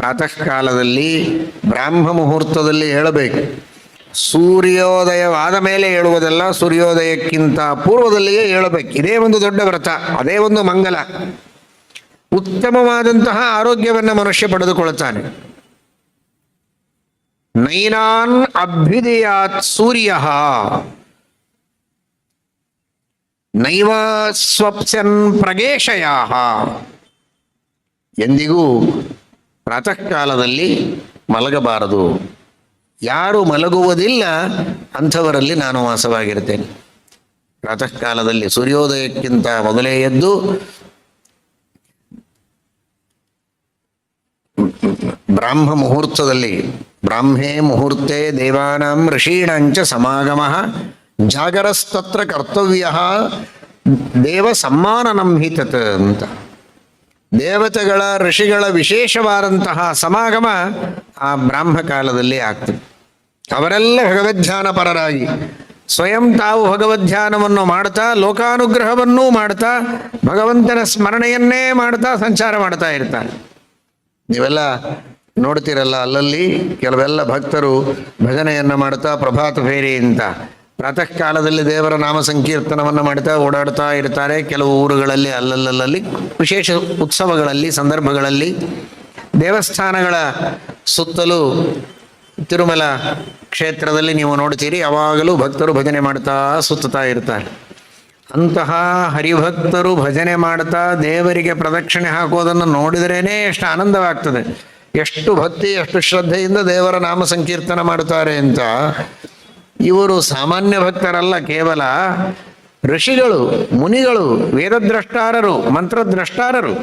ಪ್ರಾತಃ ಕಾಲದಲ್ಲಿ ಬ್ರಾಹ್ಮ ಮುಹೂರ್ತದಲ್ಲಿ ಹೇಳಬೇಕು. ಸೂರ್ಯೋದಯವಾದ ಮೇಲೆ ಹೇಳುವುದಲ್ಲ, ಸೂರ್ಯೋದಯಕ್ಕಿಂತ ಪೂರ್ವದಲ್ಲಿಯೇ ಹೇಳಬೇಕು. ಇದೇ ಒಂದು ದೊಡ್ಡ ವ್ರತ, ಅದೇ ಒಂದು ಮಂಗಲ. ಉತ್ತಮವಾದಂತಹ ಆರೋಗ್ಯವನ್ನು ಮನುಷ್ಯ ಪಡೆದುಕೊಳ್ಳುತ್ತಾನೆ. ನೈನಾನ್ ಅಭ್ಯುದಯಾತ್ ಸೂರ್ಯ. ನೈವ ಸ್ವಪ್ಸನ್ ಪ್ರಗೇಶಯ. ಎಂದಿಗೂ ಪ್ರಾತಃ ಕಾಲದಲ್ಲಿ ಮಲಗಬಾರದು. ಯಾರು ಮಲಗುವುದಿಲ್ಲ, ಅಂಥವರಲ್ಲಿ ನಾನು ವಾಸವಾಗಿರ್ತೇನೆ ಪ್ರಾತಃ ಕಾಲದಲ್ಲಿ ಸೂರ್ಯೋದಯಕ್ಕಿಂತ ಮೊದಲೇ ಎದ್ದು ಬ್ರಾಹ್ಮ ಮುಹೂರ್ತದಲ್ಲಿ, ಬ್ರಾಹ್ಮೇ ಮುಹೂರ್ತೆ ದೇವಾನಾಂ ಋಷೀಣಂಚ ಸಮಾಗಮ, ಜಾಗರಸ್ತತ್ರ ಕರ್ತವ್ಯ, ದೇವ ಸಮ್ಮಾನನಂ ಹಿ ತತ್ ಅಂತ. ದೇವತೆಗಳ ಋಷಿಗಳ ವಿಶೇಷವಾದಂತಹ ಸಮಾಗಮ ಆ ಬ್ರಾಹ್ಮ ಕಾಲದಲ್ಲಿ ಆಗ್ತದೆ. ಅವರೆಲ್ಲ ಭಗವದ್ಧ್ಯಾನ ಪರರಾಗಿ ಸ್ವಯಂ ತಾವು ಭಗವದ್ಧ್ಯಾನವನ್ನು ಮಾಡ್ತಾ, ಲೋಕಾನುಗ್ರಹವನ್ನೂ ಮಾಡ್ತಾ, ಭಗವಂತನ ಸ್ಮರಣೆಯನ್ನೇ ಮಾಡ್ತಾ ಸಂಚಾರ ಮಾಡ್ತಾ ಇರ್ತಾರೆ. ನೀವೆಲ್ಲ ನೋಡ್ತಿರಲ್ಲ, ಅಲ್ಲಲ್ಲಿ ಕೆಲವೆಲ್ಲ ಭಕ್ತರು ಭಜನೆಯನ್ನು ಮಾಡ್ತಾ, ಪ್ರಭಾತ ಫೇರಿ ಅಂತ. ಪ್ರಾತಃ ಕಾಲದಲ್ಲಿ ದೇವರ ನಾಮ ಸಂಕೀರ್ತನವನ್ನು ಮಾಡ್ತಾ ಓಡಾಡ್ತಾ ಇರ್ತಾರೆ. ಕೆಲವು ಊರುಗಳಲ್ಲಿ, ಅಲ್ಲಲ್ಲಲ್ಲಿ, ವಿಶೇಷ ಉತ್ಸವಗಳಲ್ಲಿ, ಸಂದರ್ಭಗಳಲ್ಲಿ ದೇವಸ್ಥಾನಗಳ ಸುತ್ತಲೂ ತಿರುಮಲ ಕ್ಷೇತ್ರದಲ್ಲಿ ನೀವು ನೋಡ್ತೀರಿ. ಯಾವಾಗಲೂ ಭಕ್ತರು ಭಜನೆ ಮಾಡ್ತಾ ಸುತ್ತುತ್ತಾ ಇರ್ತಾರೆ. ಅಂತಹ ಹರಿಭಕ್ತರು ಭಜನೆ ಮಾಡ್ತಾ ದೇವರಿಗೆ ಪ್ರದಕ್ಷಿಣೆ ಹಾಕೋದನ್ನು ನೋಡಿದ್ರೇನೆ ಎಷ್ಟು ಆನಂದವಾಗ್ತದೆ. ಎಷ್ಟು ಭಕ್ತಿ, ಎಷ್ಟು ಶ್ರದ್ಧೆಯಿಂದ ದೇವರ ನಾಮ ಸಂಕೀರ್ತನ ಮಾಡುತ್ತಾರೆ ಅಂತ ಇವರು ಸಾಮಾನ್ಯ ಭಕ್ತರಲ್ಲ ಕೇವಲ ಋಷಿಗಳು, ಮುನಿಗಳು, ವೇದದ್ರಷ್ಟಾರರು, ಮಂತ್ರದ್ರಷ್ಟಾರರು.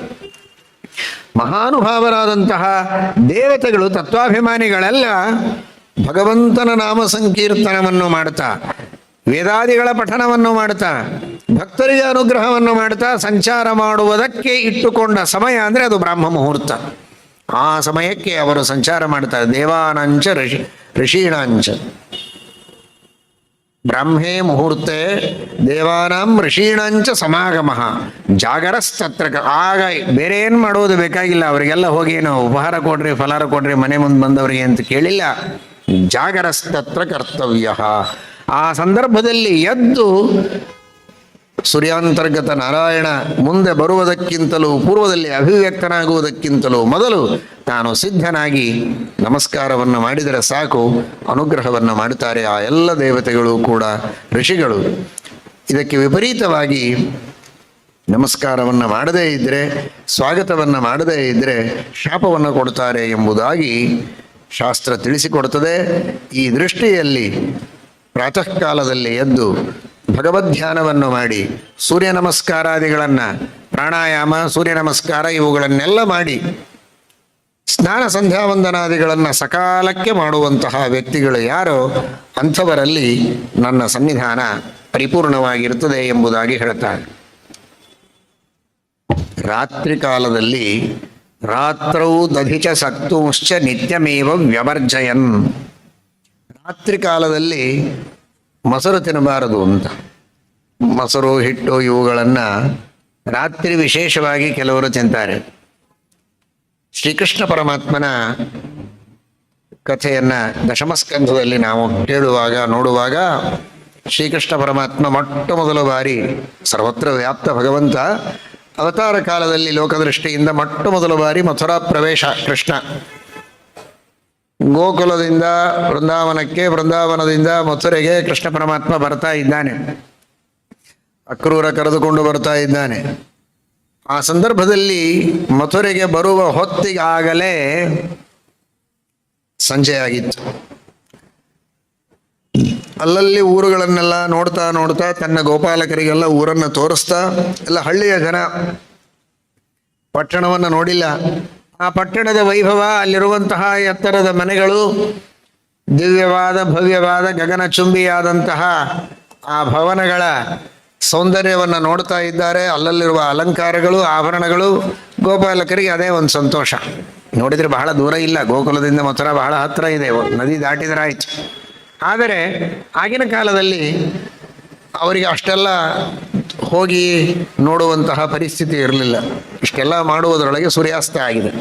ಮಹಾನುಭಾವರಾದಂತಹ ದೇವತೆಗಳು, ತತ್ವಾಭಿಮಾನಿಗಳೆಲ್ಲ ಭಗವಂತನ ನಾಮ ಸಂಕೀರ್ತನವನ್ನು ಮಾಡ್ತಾ ವೇದಾದಿಗಳ ಪಠನವನ್ನು ಮಾಡ್ತಾ ಭಕ್ತರಿಗೆ ಅನುಗ್ರಹವನ್ನು ಮಾಡ್ತಾ ಸಂಚಾರ ಮಾಡುವುದಕ್ಕೆ ಇಟ್ಟುಕೊಂಡ ಸಮಯ ಅಂದರೆ ಅದು ಬ್ರಾಹ್ಮ ಮುಹೂರ್ತ. ಆ ಸಮಯಕ್ಕೆ ಅವರು ಸಂಚಾರ ಮಾಡ್ತಾರೆ. ದೇವಾನಂಚ ಋಷಿ, ಋಷೀಣಾಂಚ. ಬ್ರಾಹ್ಮೇ ಮುಹೂರ್ತೆ ದೇವಾನಾಂ ಋಷೀಣಂಚ ಸಮಾಗಮ. ಜಾಗರಸ್ತತ್ರ ಆಗ ಬೇರೆ ಏನು ಮಾಡೋದು ಬೇಕಾಗಿಲ್ಲ, ಅವರಿಗೆಲ್ಲ ಹೋಗಿ ಏನು ಉಪಹಾರ ಕೊಡ್ರಿ ಫಲಾರ ಕೊಡ್ರಿ, ಮನೆ ಮುಂದೆ ಬಂದವರಿಗೆ ಅಂತ ಕೇಳಿಲ್ಲ. ಜಾಗರಸ್ತತ್ರ ಕರ್ತವ್ಯ. ಆ ಸಂದರ್ಭದಲ್ಲಿ ಎದ್ದು ಸೂರ್ಯಾಂತರ್ಗತ ನಾರಾಯಣ ಮುಂದೆ ಬರುವುದಕ್ಕಿಂತಲೂ ಪೂರ್ವದಲ್ಲಿ ಅಭಿವ್ಯಕ್ತನಾಗುವುದಕ್ಕಿಂತಲೂ ಮೊದಲು ತಾನು ಸಿದ್ಧನಾಗಿ ನಮಸ್ಕಾರವನ್ನು ಮಾಡಿದರೆ ಸಾಕು, ಅನುಗ್ರಹವನ್ನು ಮಾಡುತ್ತಾರೆ ಆ ಎಲ್ಲ ದೇವತೆಗಳು ಕೂಡ, ಋಷಿಗಳು. ಇದಕ್ಕೆ ವಿಪರೀತವಾಗಿ ನಮಸ್ಕಾರವನ್ನು ಮಾಡದೇ ಇದ್ದರೆ ಸ್ವಾಗತವನ್ನು ಮಾಡದೇ ಇದ್ದರೆ ಶಾಪವನ್ನು ಕೊಡುತ್ತಾರೆ ಎಂಬುದಾಗಿ ಶಾಸ್ತ್ರ ತಿಳಿಸಿಕೊಡುತ್ತದೆ. ಈ ದೃಷ್ಟಿಯಲ್ಲಿ ಪ್ರಾತಃ ಕಾಲದಲ್ಲಿ ಎದ್ದು ಭಗವದ್ಧ್ಯಾನವನ್ನು ಮಾಡಿ ಸೂರ್ಯ ನಮಸ್ಕಾರಾದಿಗಳನ್ನು, ಪ್ರಾಣಾಯಾಮ, ಸೂರ್ಯ ನಮಸ್ಕಾರ ಇವುಗಳನ್ನೆಲ್ಲ ಮಾಡಿ ಸ್ನಾನ ಸಂಧ್ಯಾವಂದನಾದಿಗಳನ್ನು ಸಕಾಲಕ್ಕೆ ಮಾಡುವಂತಹ ವ್ಯಕ್ತಿಗಳು ಯಾರೋ ಅಂಥವರಲ್ಲಿ ನನ್ನ ಸನ್ನಿಧಾನ ಪರಿಪೂರ್ಣವಾಗಿರುತ್ತದೆ ಎಂಬುದಾಗಿ ಹೇಳ್ತಾರೆ. ರಾತ್ರಿ ಕಾಲದಲ್ಲಿ ರಾತ್ರೌ ದಧಿಚ ಸಕ್ತುಂಶ್ಚ ನಿತ್ಯಮೇವ ವ್ಯವರ್ಜಯನ್ ರಾತ್ರಿ ಕಾಲದಲ್ಲಿ ಮೊಸರು ತಿನ್ನಬಾರದು ಅಂತ. ಮೊಸರು, ಹಿಟ್ಟು ಇವುಗಳನ್ನು ರಾತ್ರಿ ವಿಶೇಷವಾಗಿ ಕೆಲವರು ತಿಂತಾರೆ. ಶ್ರೀಕೃಷ್ಣ ಪರಮಾತ್ಮನ ಕಥೆಯನ್ನ ದಶಮಸ್ಕಂಧದಲ್ಲಿ ನಾವು ಕೇಳುವಾಗ, ನೋಡುವಾಗ ಶ್ರೀಕೃಷ್ಣ ಪರಮಾತ್ಮ ಮೊಟ್ಟ ಮೊದಲ ಬಾರಿ ಸರ್ವತ್ರ ವ್ಯಾಪ್ತ ಭಗವಂತ ಅವತಾರ ಕಾಲದಲ್ಲಿ ಲೋಕದೃಷ್ಟಿಯಿಂದ ಮೊಟ್ಟ ಮೊದಲ ಬಾರಿ ಮಥುರಾ ಪ್ರವೇಶ ಕೃಷ್ಣ. ಗೋಕುಲದಿಂದ ಬೃಂದಾವನಕ್ಕೆ ಬೃಂದಾವನದಿಂದ ಮಥುರೆಗೆ ಕೃಷ್ಣ ಪರಮಾತ್ಮ ಬರ್ತಾ ಇದ್ದಾನೆ. ಅಕ್ರೂರ ಕರೆದುಕೊಂಡು ಬರ್ತಾ ಇದ್ದಾನೆ. ಆ ಸಂದರ್ಭದಲ್ಲಿ ಮಥುರೆಗೆ ಬರುವ ಹೊತ್ತಿಗಾಗಲೇ ಸಂಜೆಯಾಗಿತ್ತು ಅಲ್ಲಲ್ಲಿ ಊರುಗಳನ್ನೆಲ್ಲ ನೋಡ್ತಾ ನೋಡ್ತಾ ತನ್ನ ಗೋಪಾಲಕರಿಗೆಲ್ಲ ಊರನ್ನು ತೋರಿಸ್ತಾ, ಎಲ್ಲ ಹಳ್ಳಿಯ ಜನ ಪಟ್ಟಣವನ್ನು ನೋಡಿಲ್ಲ. ಆ ಪಟ್ಟಣದ ವೈಭವ, ಅಲ್ಲಿರುವಂತಹ ಎತ್ತರದ ಮನೆಗಳು, ದಿವ್ಯವಾದ, ಭವ್ಯವಾದ ಗಗನಚುಂಬಿಯಾದಂತಹ ಆ ಭವನಗಳ ಸೌಂದರ್ಯವನ್ನು ನೋಡ್ತಾ ಇದ್ದಾರೆ. ಅಲ್ಲಲ್ಲಿರುವ ಅಲಂಕಾರಗಳು, ಆಭರಣಗಳು, ಗೋಪಾಲಕರಿಗೆ ಅದೇ ಒಂದು ಸಂತೋಷ. ನೋಡಿದ್ರೆ ಬಹಳ ದೂರ ಇಲ್ಲ. ಗೋಕುಲದಿಂದ ಮಥುರಾ ಬಹಳ ಹತ್ರ ಇದೆ. ನದಿ ದಾಟಿದ್ರೆ ಆದರೆ, ಆಗಿನ ಕಾಲದಲ್ಲಿ ಅವರಿಗೆ ಅಷ್ಟೆಲ್ಲ ಹೋಗಿ ನೋಡುವಂತಹ ಪರಿಸ್ಥಿತಿ ಇರಲಿಲ್ಲ. ಇಷ್ಟೆಲ್ಲ ಮಾಡುವುದರೊಳಗೆ ಸೂರ್ಯಾಸ್ತ ಆಗಿದೆ.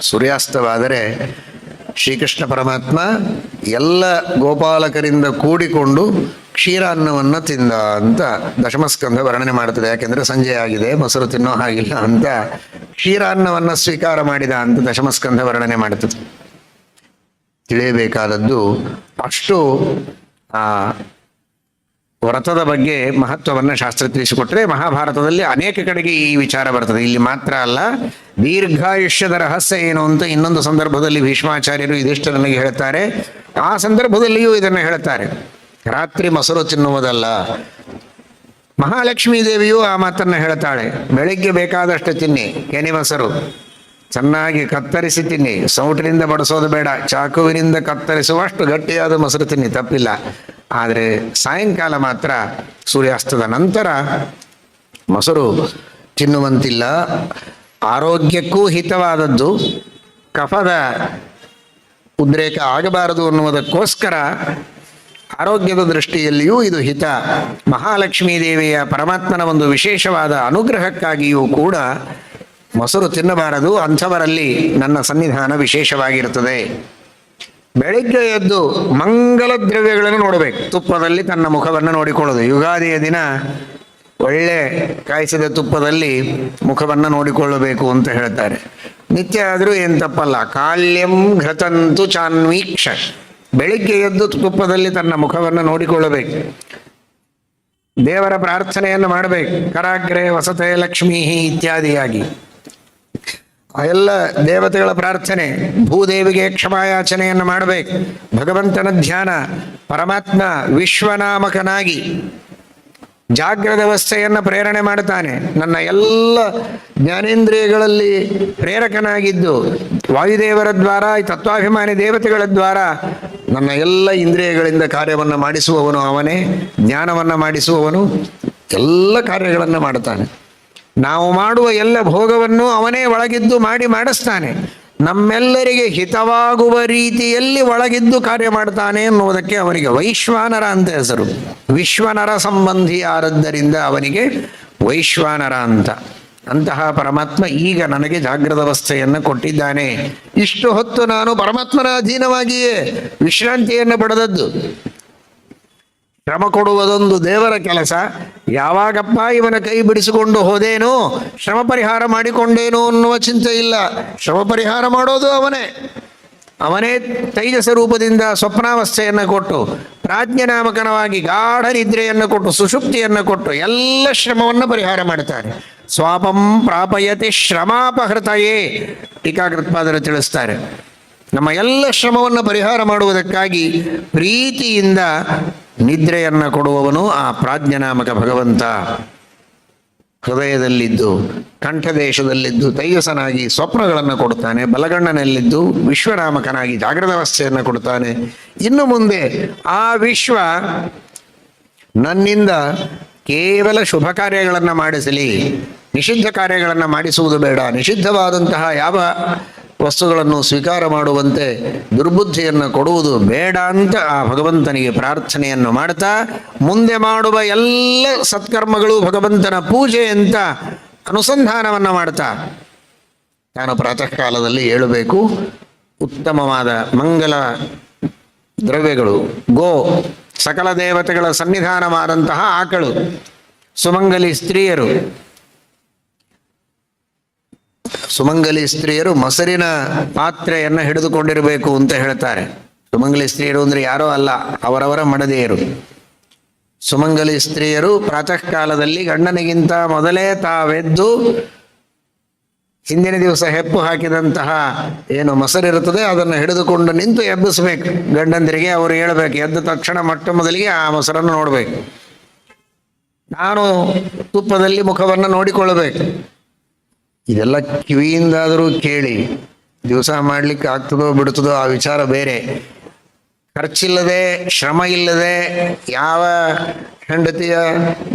ಸೂರ್ಯಾಸ್ತವಾದರೆ ಶ್ರೀಕೃಷ್ಣ ಪರಮಾತ್ಮ ಎಲ್ಲ ಗೋಪಾಲಕರಿಂದ ಕೂಡಿಕೊಂಡು ಕ್ಷೀರಾನ್ನವನ್ನು ತಿಂದ ಅಂತ ದಶಮಸ್ಕಂಧ ವರ್ಣನೆ ಮಾಡ್ತದೆ. ಯಾಕೆಂದ್ರೆ ಸಂಜೆ ಆಗಿದೆ, ಮೊಸರು ತಿನ್ನೋ ಹಾಗಿಲ್ಲ ಅಂತ ಕ್ಷೀರಾನ್ನವನ್ನು ಸ್ವೀಕಾರ ಮಾಡಿದ ಅಂತ ದಶಮಸ್ಕಂಧ ವರ್ಣನೆ ಮಾಡ್ತದೆ. ತಿಳಿಯಬೇಕಾದದ್ದು ಅಷ್ಟು ಆ ವ್ರತದ ಬಗ್ಗೆ ಮಹತ್ವವನ್ನು ಶಾಸ್ತ್ರ ತಿಳಿಸಿಕೊಟ್ರೆ ಮಹಾಭಾರತದಲ್ಲಿ ಅನೇಕ ಕಡೆಗೆ ಈ ವಿಚಾರ ಬರ್ತದೆ. ಇಲ್ಲಿ ಮಾತ್ರ ಅಲ್ಲ, ದೀರ್ಘಾಯುಷ್ಯದ ರಹಸ್ಯ ಏನು ಅಂತ ಇನ್ನೊಂದು ಸಂದರ್ಭದಲ್ಲಿ ಭೀಷ್ಮಾಚಾರ್ಯರು ಇದಿಷ್ಟು ನನಗೆ ಹೇಳ್ತಾರೆ. ಆ ಸಂದರ್ಭದಲ್ಲಿಯೂ ಇದನ್ನು ಹೇಳ್ತಾರೆ. ರಾತ್ರಿ ಮೊಸರು ತಿನ್ನುವುದಲ್ಲ. ಮಹಾಲಕ್ಷ್ಮೀ ದೇವಿಯು ಆ ಮಾತನ್ನ ಹೇಳ್ತಾಳೆ. ಬೆಳಿಗ್ಗೆ ಬೇಕಾದಷ್ಟು ತಿನ್ನಿ, ಕೆನೆ ಮೊಸರು. ಚೆನ್ನಾಗಿ ಕತ್ತರಿಸಿ ತಿನ್ನಿ ಸೌಟಿನಿಂದ ಬಡಿಸೋದು ಬೇಡ, ಚಾಕುವಿನಿಂದ ಕತ್ತರಿಸುವಷ್ಟು ಗಟ್ಟಿಯಾದ ಮೊಸರು ತಿನ್ನಿ, ತಪ್ಪಿಲ್ಲ. ಆದರೆ ಸಾಯಂಕಾಲ ಮಾತ್ರ ಸೂರ್ಯಾಸ್ತದ ನಂತರ ಮೊಸರು ತಿನ್ನುವಂತಿಲ್ಲ. ಆರೋಗ್ಯಕ್ಕೂ ಹಿತವಾದದ್ದು. ಕಫದ ಉದ್ರೇಕ ಆಗಬಾರದು ಅನ್ನುವುದಕ್ಕೋಸ್ಕರ ಆರೋಗ್ಯದ ದೃಷ್ಟಿಯಲ್ಲಿಯೂ ಇದು ಹಿತ. ಮಹಾಲಕ್ಷ್ಮೀ ದೇವಿಯ ಪರಮಾತ್ಮನ ಒಂದು ವಿಶೇಷವಾದ ಅನುಗ್ರಹಕ್ಕಾಗಿಯೂ ಕೂಡ ಮೊಸರು ತಿನ್ನಬಾರದು, ಅಂಥವರಲ್ಲಿ ನನ್ನ ಸನ್ನಿಧಾನ ವಿಶೇಷವಾಗಿರುತ್ತದೆ. ಬೆಳಿಗ್ಗೆ ಎದ್ದು ಮಂಗಲ ದ್ರವ್ಯಗಳನ್ನು ನೋಡಬೇಕು. ತುಪ್ಪದಲ್ಲಿ ತನ್ನ ಮುಖವನ್ನು ನೋಡಿಕೊಳ್ಳೋದು. ಯುಗಾದಿಯ ದಿನ ಒಳ್ಳೆ ಕಾಯಿಸಿದ ತುಪ್ಪದಲ್ಲಿ ಮುಖವನ್ನು ನೋಡಿಕೊಳ್ಳಬೇಕು ಅಂತ ಹೇಳ್ತಾರೆ. ನಿತ್ಯ ಆದರೂ ಏನು ತಪ್ಪಲ್ಲ. ಕಾಲ್ಯಂ ಘೃತಂತು ಚಾನ್ವೀಕ್ಷ. ಬೆಳಿಗ್ಗೆ ಎದ್ದು ತುಪ್ಪದಲ್ಲಿ ತನ್ನ ಮುಖವನ್ನು ನೋಡಿಕೊಳ್ಳಬೇಕು. ದೇವರ ಪ್ರಾರ್ಥನೆಯನ್ನು ಮಾಡಬೇಕು. ಕರಾಗ್ರೆ ವಸತೆ ಲಕ್ಷ್ಮೀ ಇತ್ಯಾದಿಯಾಗಿ. ಎಲ್ಲ ದೇವತೆಗಳ ಪ್ರಾರ್ಥನೆ, ಭೂದೇವಿಗೆ ಕ್ಷಮಾಯಾಚನೆಯನ್ನು ಮಾಡಬೇಕು. ಭಗವಂತನ ಧ್ಯಾನ, ಪರಮಾತ್ಮ ವಿಶ್ವನಾಮಕನಾಗಿ ಜಾಗ್ರದ ಅವಸ್ಥೆಯನ್ನು ಪ್ರೇರಣೆ ಮಾಡುತ್ತಾನೆ. ನನ್ನ ಎಲ್ಲ ಜ್ಞಾನೇಂದ್ರಿಯಗಳಲ್ಲಿ ಪ್ರೇರಕನಾಗಿದ್ದು, ವಾಯುದೇವರ ದ್ವಾರ, ಈ ತತ್ವಾಭಿಮಾನಿ ದೇವತೆಗಳ ದ್ವಾರ, ನನ್ನ ಎಲ್ಲ ಇಂದ್ರಿಯಗಳಿಂದ ಕಾರ್ಯವನ್ನು ಮಾಡಿಸುವವನು ಅವನೇ, ಜ್ಞಾನವನ್ನು ಮಾಡಿಸುವವನು, ಎಲ್ಲ ಕಾರ್ಯಗಳನ್ನು ಮಾಡುತ್ತಾನೆ. ನಾವು ಮಾಡುವ ಎಲ್ಲ ಭೋಗವನ್ನು ಅವನೇ ಒಳಗಿದ್ದು ಮಾಡಿ ಮಾಡಿಸ್ತಾನೆ. ನಮ್ಮೆಲ್ಲರಿಗೆ ಹಿತವಾಗುವ ರೀತಿಯಲ್ಲಿ ಒಳಗಿದ್ದು ಕಾರ್ಯ ಮಾಡ್ತಾನೆ ಅನ್ನುವುದಕ್ಕೆ ಅವನಿಗೆ ವೈಶ್ವಾನರ ಅಂತ ಹೆಸರು. ವಿಶ್ವನರ ಸಂಬಂಧಿ ಆದದ್ದರಿಂದ ಅವನಿಗೆ ವೈಶ್ವಾನರ ಅಂತ. ಅಂತಹ ಪರಮಾತ್ಮ ಈಗ ನನಗೆ ಜಾಗೃತ ಅವಸ್ಥೆಯನ್ನು ಕೊಟ್ಟಿದ್ದಾನೆ. ಇಷ್ಟು ಹೊತ್ತು ನಾನು ಪರಮಾತ್ಮನ ಅಧೀನವಾಗಿಯೇ ವಿಶ್ರಾಂತಿಯನ್ನು ಪಡೆದದ್ದು. ಶ್ರಮ ಕೊಡುವುದೊಂದು ದೇವರ ಕೆಲಸ. ಯಾವಾಗಪ್ಪ ಇವನ ಕೈ ಬಿಡಿಸಿಕೊಂಡು ಹೋದೇನು, ಶ್ರಮ ಪರಿಹಾರ ಮಾಡಿಕೊಂಡೇನೋ ಅನ್ನುವ ಚಿಂತೆ ಇಲ್ಲ. ಶ್ರಮ ಪರಿಹಾರ ಮಾಡೋದು ಅವನೇ. ಅವನೇ ತೈಜಸ ರೂಪದಿಂದ ಸ್ವಪ್ನಾವಸ್ಥೆಯನ್ನು ಕೊಟ್ಟು, ಪ್ರಾಜ್ಞನಾಮಕನವಾಗಿ ಗಾಢ ನಿದ್ರೆಯನ್ನು ಕೊಟ್ಟು ಸುಷುಪ್ತಿಯನ್ನು ಕೊಟ್ಟು ಎಲ್ಲ ಶ್ರಮವನ್ನು ಪರಿಹಾರ ಮಾಡ್ತಾರೆ. ಸ್ವಾಪಂ ಪ್ರಾಪಯತಿ ಶ್ರಮಾಪಹೃತಯೇ. ಟೀಕಾಕೃತ್ಪಾದರು ತಿಳಿಸ್ತಾರೆ. ನಮ್ಮ ಎಲ್ಲ ಶ್ರಮವನ್ನು ಪರಿಹಾರ ಮಾಡುವುದಕ್ಕಾಗಿ ಪ್ರೀತಿಯಿಂದ ನಿದ್ರೆಯನ್ನು ಕೊಡುವವನು ಆ ಪ್ರಾಜ್ಞನಾಮಕ ಭಗವಂತ. ಹೃದಯದಲ್ಲಿದ್ದು, ಕಂಠದೇಶದಲ್ಲಿದ್ದು ತೈಯಸನಾಗಿ ಸ್ವಪ್ನಗಳನ್ನು ಕೊಡುತ್ತಾನೆ, ಬಲಗಣ್ಣನಲ್ಲಿದ್ದು, ವಿಶ್ವನಾಮಕನಾಗಿ ಜಾಗೃತ ಅವಸ್ಥೆಯನ್ನು ಕೊಡುತ್ತಾನೆ. ಇನ್ನು ಮುಂದೆ ಆ ವಿಶ್ವ ನನ್ನಿಂದ ಕೇವಲ ಶುಭ ಕಾರ್ಯಗಳನ್ನು ಮಾಡಿಸಲಿ. ನಿಷಿದ್ಧ ಕಾರ್ಯಗಳನ್ನು ಮಾಡಿಸುವುದು ಬೇಡ. ನಿಷಿದ್ಧವಾದಂತಹ ಯಾವ ವಸ್ತುಗಳನ್ನು ಸ್ವೀಕಾರ ಮಾಡುವಂತೆ ದುರ್ಬುದ್ಧಿಯನ್ನು ಕೊಡುವುದು ಬೇಡ ಅಂತ ಆ ಭಗವಂತನಿಗೆ ಪ್ರಾರ್ಥನೆಯನ್ನು ಮಾಡ್ತಾ, ಮುಂದೆ ಮಾಡುವ ಎಲ್ಲ ಸತ್ಕರ್ಮಗಳು ಭಗವಂತನ ಪೂಜೆ ಅಂತ ಅನುಸಂಧಾನವನ್ನು ಮಾಡ್ತಾ. ನಾನು ಪ್ರಾತಃ ಕಾಲದಲ್ಲಿ ಏಳಬೇಕು. ಉತ್ತಮವಾದ ಮಂಗಲ ದ್ರವ್ಯಗಳು, ಗೋ, ಸಕಲ ದೇವತೆಗಳ ಸನ್ನಿಧಾನವಾದಂತಹ ಆಕಳು, ಸುಮಂಗಲಿ ಸ್ತ್ರೀಯರು ಸುಮಂಗಲಿ ಸ್ತ್ರೀಯರು ಮೊಸರಿನ ಪಾತ್ರೆಯನ್ನು ಹಿಡಿದುಕೊಂಡಿರಬೇಕು ಅಂತ ಹೇಳ್ತಾರೆ. ಸುಮಂಗಲಿ ಸ್ತ್ರೀಯರು ಅಂದ್ರೆ ಯಾರೋ ಅಲ್ಲ, ಅವರವರ ಮಡದಿಯರು. ಸುಮಂಗಲಿ ಸ್ತ್ರೀಯರು ಪ್ರಾತಃ ಕಾಲದಲ್ಲಿ ಗಂಡನಿಗಿಂತ ಮೊದಲೇ ತಾವೆದ್ದು ಹಿಂದಿನ ದಿವಸ ಹೆಪ್ಪು ಹಾಕಿದಂತಹ ಏನು ಮೊಸರಿರುತ್ತದೆ ಅದನ್ನು ಹಿಡಿದುಕೊಂಡು ನಿಂತು ಎಬ್ಬಿಸ್ಬೇಕು. ಗಂಡಂದಿರಿಗೆ ಅವರು ಹೇಳ್ಬೇಕು, ಎದ್ದ ತಕ್ಷಣ ಮೊಟ್ಟ ಮೊದಲಿಗೆ ಆ ಮೊಸರನ್ನು ನೋಡ್ಬೇಕು. ನಾನು ತುಪ್ಪದಲ್ಲಿ ಮುಖವನ್ನು ನೋಡಿಕೊಳ್ಳಬೇಕು. ಇದೆಲ್ಲ ಕಿವಿಯಿಂದಾದರೂ ಕೇಳಿ, ದಿವಸ ಮಾಡ್ಲಿಕ್ಕೆ ಆಗ್ತದೋ ಬಿಡ್ತದೋ ಆ ವಿಚಾರ ಬೇರೆ. ಖರ್ಚಿಲ್ಲದೆ ಶ್ರಮ ಇಲ್ಲದೆ ಯಾವ ಹೆಂಡತಿಯ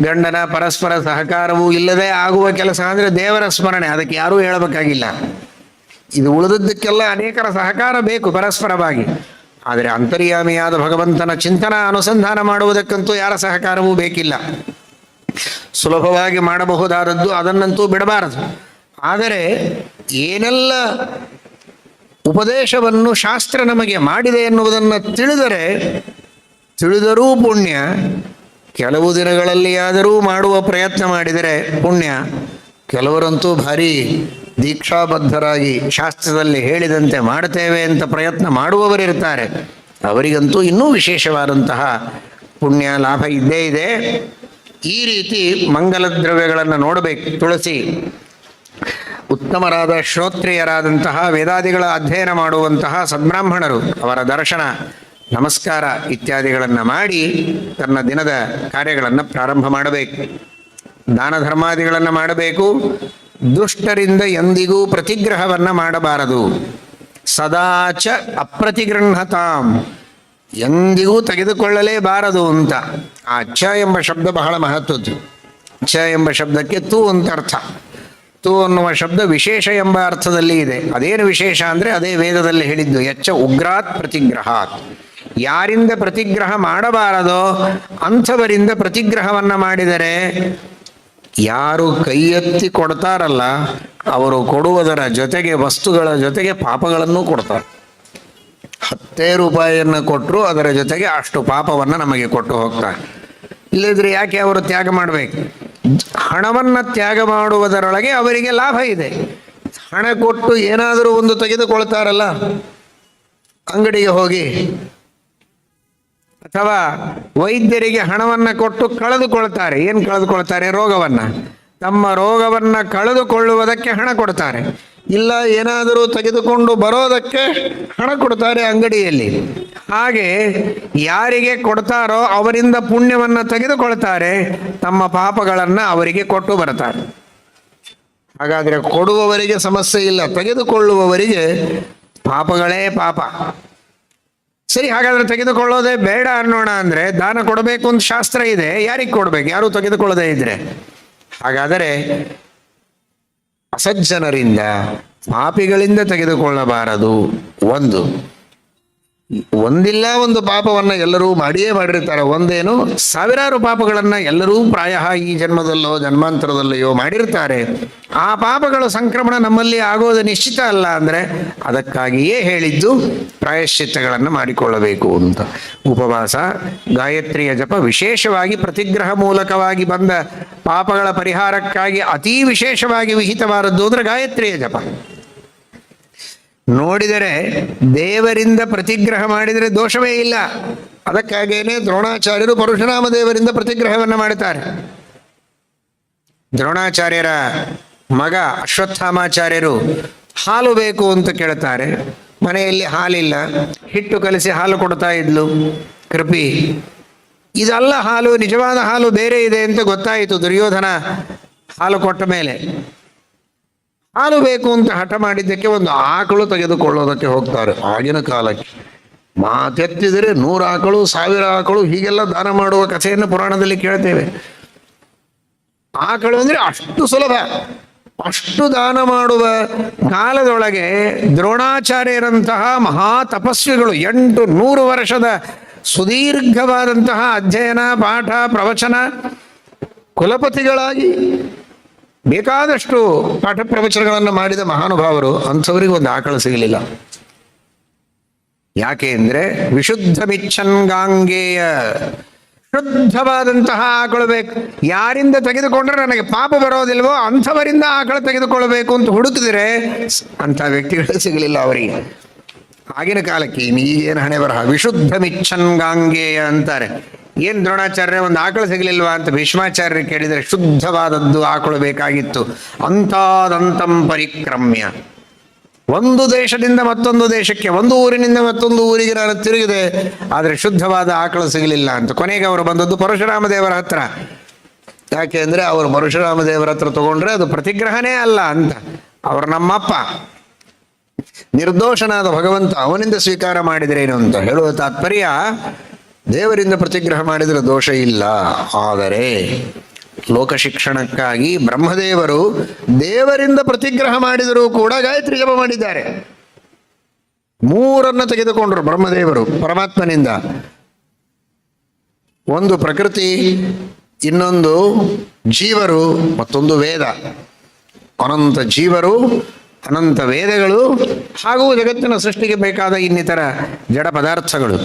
ಗಂಡನ ಪರಸ್ಪರ ಸಹಕಾರವೂ ಇಲ್ಲದೆ ಆಗುವ ಕೆಲಸ ಅಂದ್ರೆ ದೇವರ ಸ್ಮರಣೆ, ಅದಕ್ಕೆ ಯಾರೂ ಹೇಳಬೇಕಾಗಿಲ್ಲ. ಇದು ಉಳಿದದ್ದಕ್ಕೆಲ್ಲ ಅನೇಕರ ಸಹಕಾರ ಬೇಕು ಪರಸ್ಪರವಾಗಿ. ಆದರೆ ಅಂತರ್ಯಾಮಿಯಾದ ಭಗವಂತನ ಚಿಂತನ ಅನುಸಂಧಾನ ಮಾಡುವುದಕ್ಕಂತೂ ಯಾರ ಸಹಕಾರವೂ ಬೇಕಿಲ್ಲ. ಸುಲಭವಾಗಿ ಮಾಡಬಹುದಾದದ್ದು ಅದನ್ನಂತೂ ಬಿಡಬಾರದು. ಆದರೆ ಏನೆಲ್ಲ ಉಪದೇಶವನ್ನು ಶಾಸ್ತ್ರ ನಮಗೆ ಮಾಡಿದೆ ಎನ್ನುವುದನ್ನು ತಿಳಿದರೆ ತಿಳಿದರೂ ಪುಣ್ಯ. ಕೆಲವು ದಿನಗಳಲ್ಲಿಯಾದರೂ ಮಾಡುವ ಪ್ರಯತ್ನ ಮಾಡಿದರೆ ಪುಣ್ಯ. ಕೆಲವರಂತೂ ಭಾರಿ ದೀಕ್ಷಾಬದ್ಧರಾಗಿ ಶಾಸ್ತ್ರದಲ್ಲಿ ಹೇಳಿದಂತೆ ಮಾಡ್ತೇವೆ ಅಂತ ಪ್ರಯತ್ನ ಮಾಡುವವರಿರ್ತಾರೆ ಅವರಿಗಂತೂ ಇನ್ನೂ ವಿಶೇಷವಾದಂತಹ ಪುಣ್ಯ ಲಾಭ ಇದ್ದೇ ಇದೆ. ಈ ರೀತಿ ಮಂಗಲ ದ್ರವ್ಯಗಳನ್ನು ನೋಡಬೇಕು. ತುಳಸಿ ಉತ್ತಮರಾದ ಶ್ರೋತ್ರಿಯರಾದಂತಹ ವೇದಾದಿಗಳ ಅಧ್ಯಯನ ಮಾಡುವಂತಹ ಸದ್ಬ್ರಾಹ್ಮಣರು, ಅವರ ದರ್ಶನ, ನಮಸ್ಕಾರ ಇತ್ಯಾದಿಗಳನ್ನು ಮಾಡಿ ತನ್ನ ದಿನದ ಕಾರ್ಯಗಳನ್ನು ಪ್ರಾರಂಭ ಮಾಡಬೇಕು. ದಾನ ಧರ್ಮಾದಿಗಳನ್ನು ಮಾಡಬೇಕು. ದುಷ್ಟರಿಂದ ಎಂದಿಗೂ ಪ್ರತಿಗ್ರಹವನ್ನು ಮಾಡಬಾರದು. ಸದಾಚ ಅಪ್ರತಿಗೃಹತಾಂ. ಎಂದಿಗೂ ತೆಗೆದುಕೊಳ್ಳಲೇಬಾರದು ಅಂತ. ಆ ಚ ಎಂಬ ಶಬ್ದ ಬಹಳ ಮಹತ್ವದ್ದು. ಚ ಎಂಬ ಶಬ್ದಕ್ಕೆ ತೂ ಅಂತ ಅರ್ಥ. ತು ಅನ್ನುವ ಶಬ್ದ ವಿಶೇಷ ಎಂಬ ಅರ್ಥದಲ್ಲಿ ಇದೆ. ಅದೇನು ವಿಶೇಷ ಅಂದರೆ ಅದೇ ವೇದದಲ್ಲಿ ಹೇಳಿದ್ದು ಎಚ್ಚ ಉಗ್ರಾತ್ ಪ್ರತಿಗ್ರಹ ಯಾರಿಂದ ಪ್ರತಿಗ್ರಹ ಮಾಡಬಾರದೋ ಅಂಥವರಿಂದ ಪ್ರತಿಗ್ರಹವನ್ನು ಮಾಡಿದರೆ ಯಾರು ಕೈ ಎತ್ತಿ ಕೊಡ್ತಾರಲ್ಲ, ಅವರು ಕೊಡುವುದರ ಜೊತೆಗೆ, ವಸ್ತುಗಳ ಜೊತೆಗೆ ಪಾಪಗಳನ್ನು ಕೊಡ್ತಾರೆ. ಹತ್ತೇ ರೂಪಾಯಿಯನ್ನು ಕೊಟ್ಟರು ಅದರ ಜೊತೆಗೆ ಅಷ್ಟು ಪಾಪವನ್ನು ನಮಗೆ ಕೊಟ್ಟು ಹೋಗ್ತಾರೆ. ಇಲ್ಲದ್ರೆ ಯಾಕೆ ಅವರು ತ್ಯಾಗ ಮಾಡಬೇಕು? ಹಣವನ್ನು ತ್ಯಾಗ ಮಾಡುವುದರೊಳಗೆ ಅವರಿಗೆ ಲಾಭ ಇದೆ. ಹಣ ಕೊಟ್ಟು ಏನಾದರೂ ಒಂದು ತೆಗೆದುಕೊಳ್ತಾರಲ್ಲ, ಅಂಗಡಿಗೆ ಹೋಗಿ, ಅಥವಾ ವೈದ್ಯರಿಗೆ ಹಣವನ್ನು ಕೊಟ್ಟು ಕಳೆದುಕೊಳ್ತಾರೆ. ಏನು ಕಳೆದುಕೊಳ್ತಾರೆ? ರೋಗವನ್ನು. ತಮ್ಮ ರೋಗವನ್ನು ಕಳೆದುಕೊಳ್ಳುವುದಕ್ಕೆ ಹಣ ಕೊಡ್ತಾರೆ. ಇಲ್ಲ, ಏನಾದರೂ ತೆಗೆದುಕೊಂಡು ಬರೋದಕ್ಕೆ ಹಣ ಕೊಡ್ತಾರೆ ಅಂಗಡಿಯಲ್ಲಿ. ಹಾಗೆ ಯಾರಿಗೆ ಕೊಡ್ತಾರೋ ಅವರಿಂದ ಪುಣ್ಯವನ್ನು ತೆಗೆದುಕೊಳ್ತಾರೆ, ತಮ್ಮ ಪಾಪಗಳನ್ನು ಅವರಿಗೆ ಕೊಟ್ಟು ಬರ್ತಾರೆ ಹಾಗಾದರೆ ಕೊಡುವವರಿಗೆ ಸಮಸ್ಯೆ ಇಲ್ಲ, ತೆಗೆದುಕೊಳ್ಳುವವರಿಗೆ ಪಾಪಗಳೇ ಪಾಪ. ಸರಿ, ಹಾಗಾದ್ರೆ ತೆಗೆದುಕೊಳ್ಳೋದೇ ಬೇಡ ಅನ್ನೋಣ ಅಂದ್ರೆ ದಾನ ಕೊಡಬೇಕು ಅಂತ ಶಾಸ್ತ್ರ ಇದೆ, ಯಾರಿಗೆ ಕೊಡ್ಬೇಕು? ಯಾರು ತೆಗೆದುಕೊಳ್ಳದೆ ಇದ್ರೆ. ಹಾಗಾದರೆ ಅಸಜ್ಜನರಿಂದ ಪಾಪಿಗಳಿಂದ ತೆಗೆದುಕೊಳ್ಳಬಾರದು. ಒಂದು. ಒಂದಿಲ್ಲ ಒಂದು ಪಾಪವನ್ನ ಎಲ್ಲರೂ ಮಾಡಿಯೇ ಮಾಡಿರ್ತಾರೆ. ಒಂದೇನು? ಸಾವಿರಾರು ಪಾಪಗಳನ್ನ ಎಲ್ಲರೂ ಪ್ರಾಯ ಈ ಜನ್ಮದಲ್ಲೋ, ಜನ್ಮಾಂತರದಲ್ಲಿಯೋ ಮಾಡಿರ್ತಾರೆ. ಆ ಪಾಪಗಳ ಸಂಕ್ರಮಣ ನಮ್ಮಲ್ಲಿ ಆಗೋದು ನಿಶ್ಚಿತ ಅಲ್ಲ ಅಂದ್ರೆ ಅದಕ್ಕಾಗಿಯೇ ಹೇಳಿದ್ದು ಪ್ರಾಯಶ್ಚಿತ್ತಗಳನ್ನು ಮಾಡಿಕೊಳ್ಳಬೇಕು ಅಂತ. ಉಪವಾಸ, ಗಾಯತ್ರಿಯ ಜಪ ವಿಶೇಷವಾಗಿ ಪ್ರತಿಗ್ರಹ ಮೂಲಕವಾಗಿ ಬಂದ ಪಾಪಗಳ ಪರಿಹಾರಕ್ಕಾಗಿ ಅತೀ ವಿಶೇಷವಾಗಿ ವಿಹಿತವಾದದ್ದು ಅಂದ್ರೆ ಗಾಯತ್ರಿಯ ಜಪ. ನೋಡಿದರೆ ದೇವರಿಂದ ಪ್ರತಿಗ್ರಹ ಮಾಡಿದರೆ ದೋಷವೇ ಇಲ್ಲ. ಅದಕ್ಕಾಗೇನೆ ದ್ರೋಣಾಚಾರ್ಯರು ಪರಶುರಾಮ ದೇವರಿಂದ ಪ್ರತಿಗ್ರಹವನ್ನು ಮಾಡುತ್ತಾರೆ. ದ್ರೋಣಾಚಾರ್ಯರ ಮಗ ಅಶ್ವತ್ಥಾಮಾಚಾರ್ಯರು ಹಾಲು ಬೇಕು ಅಂತ ಕೇಳ್ತಾರೆ ಮನೆಯಲ್ಲಿ ಹಾಲಿಲ್ಲ. ಹಿಟ್ಟು ಕಲಸಿ ಹಾಲು ಕೊಡ್ತಾ ಇದ್ಲು. ಕೃಪಿ ಇದಲ್ಲ ಹಾಲು, ನಿಜವಾದ ಹಾಲು ಬೇರೆ ಇದೆ ಅಂತ ಗೊತ್ತಾಯಿತು ದುರ್ಯೋಧನ ಹಾಲು ಕೊಟ್ಟ ಮೇಲೆ. ಹಾಲು ಬೇಕು ಅಂತ ಹಠ ಮಾಡಿದ್ದಕ್ಕೆ ಒಂದು ಆಕಳು ತೆಗೆದುಕೊಳ್ಳೋದಕ್ಕೆ ಹೋಗ್ತಾರೆ ಆಗಿನ ಕಾಲಕ್ಕೆ. ಮಾತೆತ್ತಿದರೆ ನೂರು ಆಕಳು, ಸಾವಿರ ಆಕಳು, ಹೀಗೆಲ್ಲ ದಾನ ಮಾಡುವ ಕಥೆಯನ್ನು ಪುರಾಣದಲ್ಲಿ ಕೇಳ್ತೇವೆ. ಆಕಳು ಅಂದ್ರೆ ಅಷ್ಟು ಸುಲಭ. ಅಷ್ಟು ದಾನ ಮಾಡುವ ಕಾಲದೊಳಗೆ ದ್ರೋಣಾಚಾರ್ಯರಂತಹ ಮಹಾ ತಪಸ್ವಿಗಳು ಎಂಟು ನೂರು ವರ್ಷದ ಸುದೀರ್ಘವಾದಂತಹ ಅಧ್ಯಯನ, ಪಾಠ, ಪ್ರವಚನ ಕುಲಪತಿಗಳಾಗಿ ಬೇಕಾದಷ್ಟು ಪಾಠ ಪ್ರವಚನಗಳನ್ನು ಮಾಡಿದ ಮಹಾನುಭಾವರು ಅಂಥವರಿಗೆ ಒಂದು ಆಕಳ ಸಿಗಲಿಲ್ಲ. ಯಾಕೆ ಅಂದ್ರೆ ವಿಶುದ್ಧ ಮಿಚ್ಚನ್ಗಾಂಗೇಯ ಶುದ್ಧವಾದಂತಹ ಆಕಳು ಬೇಕು. ಯಾರಿಂದ ತೆಗೆದುಕೊಂಡ್ರೆ ನನಗೆ ಪಾಪ ಬರೋದಿಲ್ವೋ ಅಂಥವರಿಂದ ಆಕಳು ತೆಗೆದುಕೊಳ್ಬೇಕು ಅಂತ ಹುಡುಕಿದ್ರೆ ಅಂತ ವ್ಯಕ್ತಿಗಳು ಸಿಗಲಿಲ್ಲ ಅವರಿಗೆ. ಆಗಿನ ಕಾಲಕ್ಕೆ ಈಗೇನು ಹಣೆ ಬರಹ? ವಿಶುದ್ಧ ಮಿಚ್ಚನ್ಗಾಂಗೇಯ ಅಂತಾರೆ. ಏನ್ ದ್ರೋಣಾಚಾರ್ಯ ಒಂದು ಆಕಳು ಸಿಗಲಿಲ್ವಾ ಅಂತ ಭೀಷ್ಮಾಚಾರ್ಯ ಕೇಳಿದರೆ ಶುದ್ಧವಾದದ್ದು ಆಕಳು ಬೇಕಾಗಿತ್ತು. ಅಂತಾದಂತಂ ಪರಿಕ್ರಮ್ಯ. ಒಂದು ದೇಶದಿಂದ ಮತ್ತೊಂದು ದೇಶಕ್ಕೆ, ಒಂದು ಊರಿನಿಂದ ಮತ್ತೊಂದು ಊರಿಗೆ ನಾನು ತಿರುಗಿದೆ, ಆದರೆ ಶುದ್ಧವಾದ ಆಕಳು ಸಿಗಲಿಲ್ಲ ಅಂತ. ಕೊನೆಗೆ ಅವರು ಬಂದದ್ದು ಪರಶುರಾಮ ದೇವರ ಹತ್ರ. ಯಾಕೆ ಅಂದ್ರೆ ಅವರು ಪರಶುರಾಮ ದೇವರ ಹತ್ರ ತಗೊಂಡ್ರೆ ಅದು ಪ್ರತಿಗ್ರಹನೇ ಅಲ್ಲ ಅಂತ. ಅವರು ನಮ್ಮಪ್ಪ. ನಿರ್ದೋಷನಾದ ಭಗವಂತ ಅವನಿಂದ ಸ್ವೀಕಾರ ಮಾಡಿದ್ರೇನು ಅಂತ ಹೇಳುವ ತಾತ್ಪರ್ಯ, ದೇವರಿಂದ ಪ್ರತಿಗ್ರಹ ಮಾಡಿದರೆ ದೋಷ ಇಲ್ಲ. ಆದರೆ ಲೋಕ ಶಿಕ್ಷಣಕ್ಕಾಗಿ ಬ್ರಹ್ಮದೇವರು ದೇವರಿಂದ ಪ್ರತಿಗ್ರಹ ಮಾಡಿದರೂ ಕೂಡ ಗಾಯತ್ರಿ ಜಪ ಮಾಡಿದ್ದಾರೆ. ಮೂರನ್ನು ತೆಗೆದುಕೊಂಡರು ಬ್ರಹ್ಮದೇವರು ಪರಮಾತ್ಮನಿಂದ. ಒಂದು ಪ್ರಕೃತಿ, ಇನ್ನೊಂದು ಜೀವರು, ಮತ್ತೊಂದು ವೇದ. ಅನಂತ ಜೀವರು ಅನಂತ ವೇದಗಳು ಹಾಗೂ ಜಗತ್ತಿನ ಸೃಷ್ಟಿಗೆ ಬೇಕಾದ ಇನ್ನಿತರ ಜಡ ಪದಾರ್ಥಗಳು.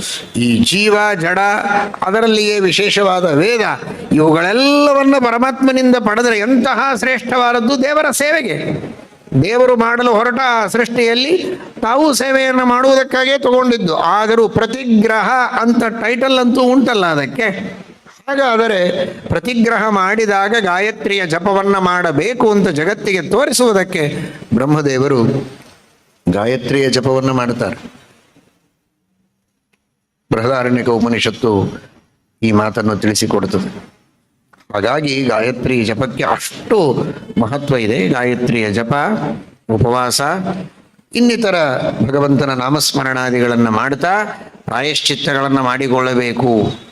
ಈ ಜೀವ, ಜಡ, ಅದರಲ್ಲಿಯೇ ವಿಶೇಷವಾದ ವೇದ, ಇವುಗಳೆಲ್ಲವನ್ನು ಪರಮಾತ್ಮನಿಂದ ಪಡೆದರೆ ಎಂತಹ ಶ್ರೇಷ್ಠವಾದದ್ದು ದೇವರ ಸೇವೆಗೆ. ದೇವರು ಮಾಡಲು ಹೊರಟ ಸೃಷ್ಟಿಯಲ್ಲಿ ತಾವು ಸೇವೆಯನ್ನು ಮಾಡುವುದಕ್ಕಾಗೇ ತಗೊಂಡಿದ್ದು. ಆದರೂ ಪ್ರತಿಗ್ರಹ ಅಂತ ಟೈಟಲ್ ಅಂತೂ ಉಂಟಲ್ಲ ಅದಕ್ಕೆ. ಹಾಗಾದರೆ ಪ್ರತಿಗ್ರಹ ಮಾಡಿದಾಗ ಗಾಯತ್ರಿಯ ಜಪವನ್ನು ಮಾಡಬೇಕು ಅಂತ ಜಗತ್ತಿಗೆ ತೋರಿಸುವುದಕ್ಕೆ ಬ್ರಹ್ಮದೇವರು ಗಾಯತ್ರಿಯ ಜಪವನ್ನು ಮಾಡುತ್ತಾರೆ. ಬೃಹದಾರಣ್ಯಕ ಉಪನಿಷತ್ತು ಈ ಮಾತನ್ನು ತಿಳಿಸಿಕೊಡುತ್ತದೆ. ಹಾಗಾಗಿ ಗಾಯತ್ರಿ ಜಪಕ್ಕೆ ಅಷ್ಟು ಮಹತ್ವ ಇದೆ. ಗಾಯತ್ರಿಯ ಜಪ, ಉಪವಾಸ, ಇನ್ನಿತರ ಭಗವಂತನ ನಾಮಸ್ಮರಣಾದಿಗಳನ್ನು ಮಾಡ್ತಾ ಪ್ರಾಯಶ್ಚಿತ್ತಗಳನ್ನು ಮಾಡಿಕೊಳ್ಳಬೇಕು.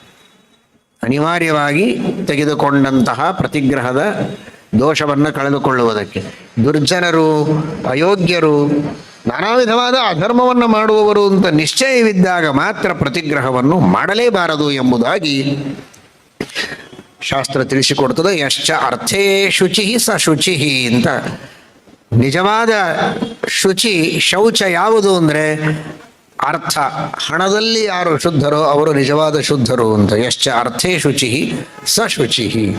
ಅನಿವಾರ್ಯವಾಗಿ ತೆಗೆದುಕೊಂಡಂತಹ ಪ್ರತಿಗ್ರಹದ ದೋಷವನ್ನು ಕಳೆದುಕೊಳ್ಳುವುದಕ್ಕೆ. ದುರ್ಜನರು, ಅಯೋಗ್ಯರು ನಾನಾ ವಿಧವಾದ ಅಧರ್ಮವನ್ನು ಮಾಡುವವರು ಅಂತ ನಿಶ್ಚಯವಿದ್ದಾಗ ಮಾತ್ರ ಪ್ರತಿಗ್ರಹವನ್ನು ಮಾಡಲೇಬಾರದು ಎಂಬುದಾಗಿ ಶಾಸ್ತ್ರ ತಿಳಿಸಿಕೊಡ್ತದೆ ಯಶ್ಚ ಅರ್ಥೇ ಶುಚಿ ಸ ಶುಚಿ ಅಂತ. ನಿಜವಾದ ಶುಚಿ ಶೌಚ ಯಾವುದು ಅಂದರೆ ಅರ್ಥ. ಹಣದಲ್ಲಿ ಯಾರು ಶುದ್ಧರೋ ಅವರು ನಿಜವಾದ ಶುದ್ಧರು ಅಂತ. ಯಶ್ಚ ಅರ್ಥೇ ಶುಚಿ ಸ ಶುಚಿ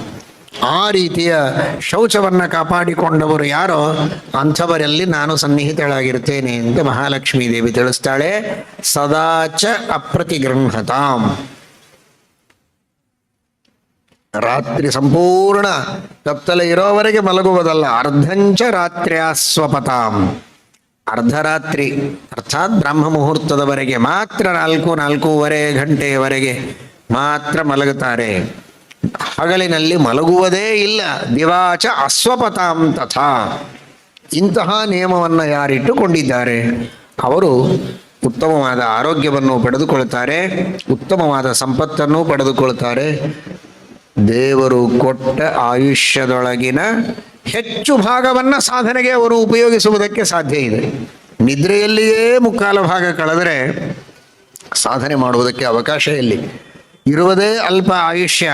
ಆ ರೀತಿಯ ಶೌಚವನ್ನು ಕಾಪಾಡಿಕೊಂಡವರು ಯಾರೋ ಅಂಥವರಲ್ಲಿ ನಾನು ಸನ್ನಿಹಿತಳಾಗಿರ್ತೇನೆ ಅಂತ ಮಹಾಲಕ್ಷ್ಮೀ ದೇವಿ ತಿಳಿಸ್ತಾಳೆ. ಸದಾಚ ಅಪ್ರತಿಗೃಹತಾಂ. ರಾತ್ರಿ ಸಂಪೂರ್ಣ ಕತ್ತಲೆ ಇರೋವರೆಗೆ ಮಲಗುವುದಲ್ಲ. ಅರ್ಧಂಚ ರಾತ್ರಿಯ ಸ್ವಪತಾಂ ಅರ್ಧರಾತ್ರಿ, ಅರ್ಥಾತ್ ಬ್ರಹ್ಮ ಮುಹೂರ್ತದವರೆಗೆ ಮಾತ್ರ ನಾಲ್ಕು, ನಾಲ್ಕೂವರೆ ಗಂಟೆಯವರೆಗೆ ಮಾತ್ರ ಮಲಗುತ್ತಾರೆ. ಹಗಲಿನಲ್ಲಿ ಮಲಗುವುದೇ ಇಲ್ಲ. ದಿವಾಚ ಅಸ್ವಪತಾಂ ತಥಾ. ಇಂತಹ ನಿಯಮವನ್ನು ಯಾರಿಟ್ಟುಕೊಂಡಿದ್ದಾರೆ? ಅವರು ಉತ್ತಮವಾದ ಆರೋಗ್ಯವನ್ನು ಪಡೆದುಕೊಳ್ಳುತ್ತಾರೆ, ಉತ್ತಮವಾದ ಸಂಪತ್ತನ್ನು ಪಡೆದುಕೊಳ್ತಾರೆ ದೇವರು ಕೊಟ್ಟ ಆಯುಷ್ಯದೊಳಗಿನ ಹೆಚ್ಚು ಭಾಗವನ್ನು ಸಾಧನೆಗೆ ಅವರು ಉಪಯೋಗಿಸುವುದಕ್ಕೆ ಸಾಧ್ಯ ಇದೆ. ನಿದ್ರೆಯಲ್ಲಿಯೇ ಮುಕ್ಕಾಲ ಭಾಗ ಕಳೆದರೆ ಸಾಧನೆ ಮಾಡುವುದಕ್ಕೆ ಅವಕಾಶ ಇಲ್ಲಿ ಇರುವುದೇ ಅಲ್ಪ ಆಯುಷ್ಯ.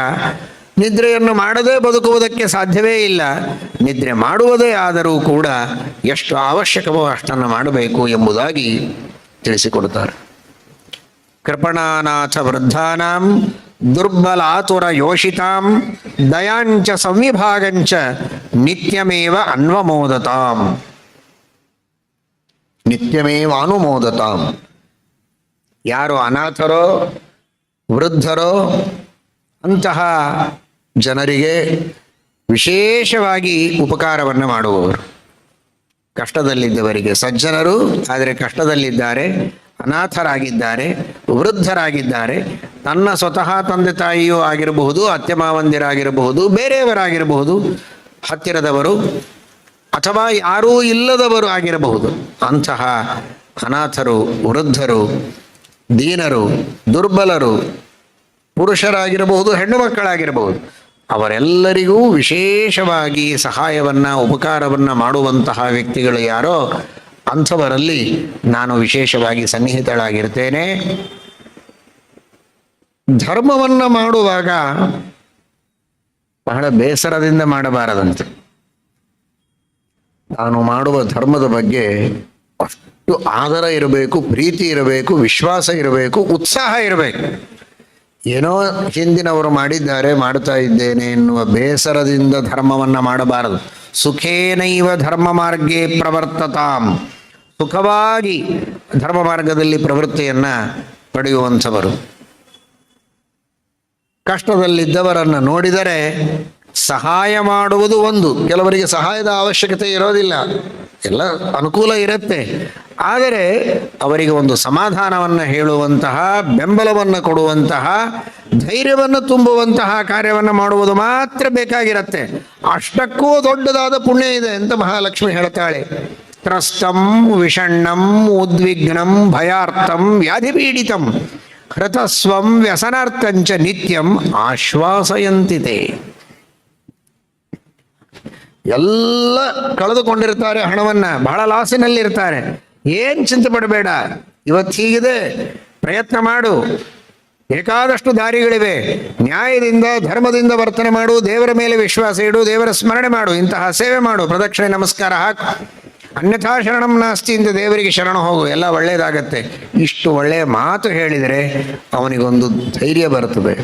ನಿದ್ರೆಯನ್ನು ಮಾಡದೇ ಬದುಕುವುದಕ್ಕೆ ಸಾಧ್ಯವೇ ಇಲ್ಲ. ನಿದ್ರೆ ಮಾಡುವುದೇ ಆದರೂ ಕೂಡ ಎಷ್ಟು ಅವಶ್ಯಕವೋ ಅಷ್ಟನ್ನು ಮಾಡಬೇಕು ಎಂಬುದಾಗಿ ತಿಳಿಸಿಕೊಡುತ್ತಾರೆ. ಕೃಪಣಾನಾಥ ವೃದ್ಧಾನಾಂ ದುರ್ಬಲಾತುರ ಯೋಷಿತಾಂ ದಯಾಂಚ ಸಂವಿಭಾಗಂಚ ನಿತ್ಯಮೇವ ಅನ್ವಮೋದತಾಂ ನಿತ್ಯಮೇವ ಅನುಮೋದತಾಂ ಯಾರು ಅನಾಥರೋ ವೃದ್ಧರೋ ಅಂತಹ ಜನರಿಗೆ ವಿಶೇಷವಾಗಿ ಉಪಕಾರವನ್ನು ಮಾಡುವವರು. ಕಷ್ಟದಲ್ಲಿದ್ದವರಿಗೆ ಸಜ್ಜನರು, ಆದರೆ ಕಷ್ಟದಲ್ಲಿದ್ದಾರೆ, ಅನಾಥರಾಗಿದ್ದಾರೆ, ವೃದ್ಧರಾಗಿದ್ದಾರೆ ತನ್ನ ಸ್ವತಃ ತಂದೆ ತಾಯಿಯೂ ಆಗಿರಬಹುದು ಅತ್ತೆ ಮಾವಂದಿರಾಗಿರಬಹುದು ಬೇರೆಯವರಾಗಿರಬಹುದು, ಹತ್ತಿರದವರು ಅಥವಾ ಯಾರೂ ಇಲ್ಲದವರು ಆಗಿರಬಹುದು. ಅಂತಹ ಅನಾಥರು, ವೃದ್ಧರು, ದೀನರು, ದುರ್ಬಲರು, ಪುರುಷರಾಗಿರಬಹುದು, ಹೆಣ್ಣು ಮಕ್ಕಳಾಗಿರಬಹುದು, ಅವರೆಲ್ಲರಿಗೂ ವಿಶೇಷವಾಗಿ ಸಹಾಯವನ್ನ, ಉಪಕಾರವನ್ನ ಮಾಡುವಂತಹ ವ್ಯಕ್ತಿಗಳು ಯಾರೋ ಅಂಥವರಲ್ಲಿ ನಾನು ವಿಶೇಷವಾಗಿ ಸನ್ನಿಹಿತಳಾಗಿರ್ತೇನೆ. ಧರ್ಮವನ್ನ ಮಾಡುವಾಗ ಬಹಳ ಬೇಸರದಿಂದ ಮಾಡಬಾರದಂತೆ. ತಾನು ಮಾಡುವ ಧರ್ಮದ ಬಗ್ಗೆ ಅಷ್ಟು ಆದರ ಇರಬೇಕು, ಪ್ರೀತಿ ಇರಬೇಕು, ವಿಶ್ವಾಸ ಇರಬೇಕು, ಉತ್ಸಾಹ ಇರಬೇಕು. ಏನೋ ಹಿಂದಿನವರು ಮಾಡಿದ್ದಾರೆ ಮಾಡ್ತಾ ಇದ್ದೇನೆ ಎನ್ನುವ ಬೇಸರದಿಂದ ಧರ್ಮವನ್ನ ಮಾಡಬಾರದು. ಸುಖೇನೈವ ಧರ್ಮ ಮಾರ್ಗೇ ಪ್ರವರ್ತತಾಂ. ಸುಖವಾಗಿ ಧರ್ಮ ಮಾರ್ಗದಲ್ಲಿ ಪ್ರವೃತ್ತಿಯನ್ನ ಪಡೆಯುವಂಥವರು. ಕಷ್ಟದಲ್ಲಿದ್ದವರನ್ನು ನೋಡಿದರೆ ಸಹಾಯ ಮಾಡುವುದು ಒಂದು. ಕೆಲವರಿಗೆ ಸಹಾಯದ ಅವಶ್ಯಕತೆ ಇರೋದಿಲ್ಲ. ಎಲ್ಲ ಅನುಕೂಲ ಇರುತ್ತೆ. ಆದರೆ ಅವರಿಗೆ ಒಂದು ಸಮಾಧಾನವನ್ನು ಹೇಳುವಂತಹ, ಬೆಂಬಲವನ್ನು ಕೊಡುವಂತಹ, ಧೈರ್ಯವನ್ನು ತುಂಬುವಂತಹ ಕಾರ್ಯವನ್ನು ಮಾಡುವುದು ಮಾತ್ರ ಬೇಕಾಗಿರತ್ತೆ. ಅಷ್ಟಕ್ಕೂ ದೊಡ್ಡದಾದ ಪುಣ್ಯ ಇದೆ ಅಂತ ಮಹಾಲಕ್ಷ್ಮಿ ಹೇಳ್ತಾಳೆ. ತ್ರಸ್ತಂ ವಿಷಣ್ಣಂ ಉದ್ವಿಗ್ನಂ ಭಯಾರ್ಥಂ ವ್ಯಾಧಿಪೀಡಿತಂ. ಹೃತಸ್ವಂ ವ್ಯಸನಾರ್ಥಂಚ ನಿತ್ಯಂ ಆಶ್ವಾಸಯಂತಿದೆ ಎಲ್ಲ ಕಳೆದುಕೊಂಡಿರ್ತಾರೆ ಹಣವನ್ನ, ಬಹಳ ಲಾಸಿನಲ್ಲಿರ್ತಾರೆ. ಏನ್ ಚಿಂತೆ ಪಡಬೇಡ ಇವತ್ತು ಹೀಗಿದೆ, ಪ್ರಯತ್ನ ಮಾಡು. ಬೇಕಾದಷ್ಟು ದಾರಿಗಳಿವೆ. ನ್ಯಾಯದಿಂದ, ಧರ್ಮದಿಂದ ವರ್ತನೆ ಮಾಡು, ದೇವರ ಮೇಲೆ ವಿಶ್ವಾಸ ಇಡು, ದೇವರ ಸ್ಮರಣೆ ಮಾಡು, ಇಂತಹ ಸೇವೆ ಮಾಡು. ಪ್ರದಕ್ಷಿಣೆ, ನಮಸ್ಕಾರ, ಹಾಕು. ಅನ್ಯಥಾ ಶರಣಂ ನಾಸ್ತಿ ಅಂತ ದೇವರಿಗೆ ಶರಣ ಹೋಗು, ಎಲ್ಲ ಒಳ್ಳೆಯದಾಗತ್ತೆ ಇಷ್ಟು ಒಳ್ಳೆಯ ಮಾತು ಹೇಳಿದರೆ ಅವನಿಗೊಂದು ಧೈರ್ಯ ಬರುತ್ತದೆ,